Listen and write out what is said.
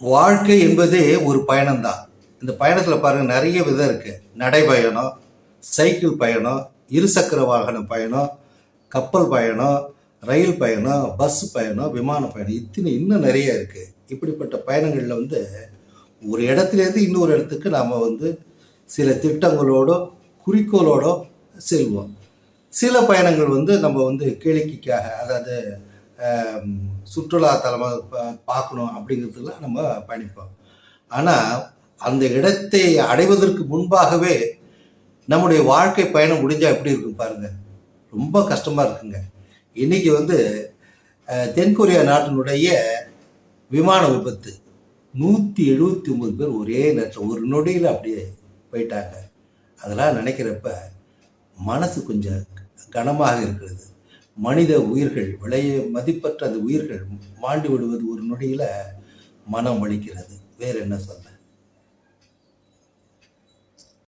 வாழ்க்கை என்பதே ஒரு பயணம்தான். இந்த பயணத்தில் பாருங்கள் நிறைய விதம் இருக்குது நடைபயணம் சைக்கிள் பயணம் இருசக்கர வாகன பயணம் கப்பல் பயணம் ரயில் பயணம் பஸ் பயணம் விமான பயணம் இத்தனை இன்னும் நிறைய இருக்குது இப்படிப்பட்ட பயணங்களில் வந்து ஒரு இடத்துலேருந்து இன்னொரு இடத்துக்கு நாம் வந்து சில திட்டங்களோட குறிக்கோளோட செல்வோம். சில பயணங்கள் வந்து நம்ம வந்து கேளிக்கைக்காக அதாவது சுற்றுலா தலமாக பா- பார்க்கணும் அப்படிங்கிறதுலாம் நம்ம பயணிப்போம். ஆனால் அந்த இடத்தை அடைவதற்கு முன்பாகவே நம்முடைய வாழ்க்கை பயணம் முடிஞ்சால் எப்படி இருக்கும் பாருங்கள் ரொம்ப கஷ்டமாக இருக்குங்க. இன்னைக்கு வந்து தென்கொரியா நாட்டினுடைய விமான விபத்து. நூற்றி எழுபத்தி ஒம்பது பேர் ஒரே நேரத்தில் ஒரு நொடியில் அப்படியே போயிட்டாங்க. அதெல்லாம் நினைக்கிறப்ப மனசு கொஞ்சம் கனமாக இருக்கிறது. மனித உயிர்கள் விளைய மதிப்பற்ற அந்த உயிர்கள் மாண்டு விடுவது ஒரு நொடியில் மனம் வலிக்கிறது. வேற என்ன சொல்ல?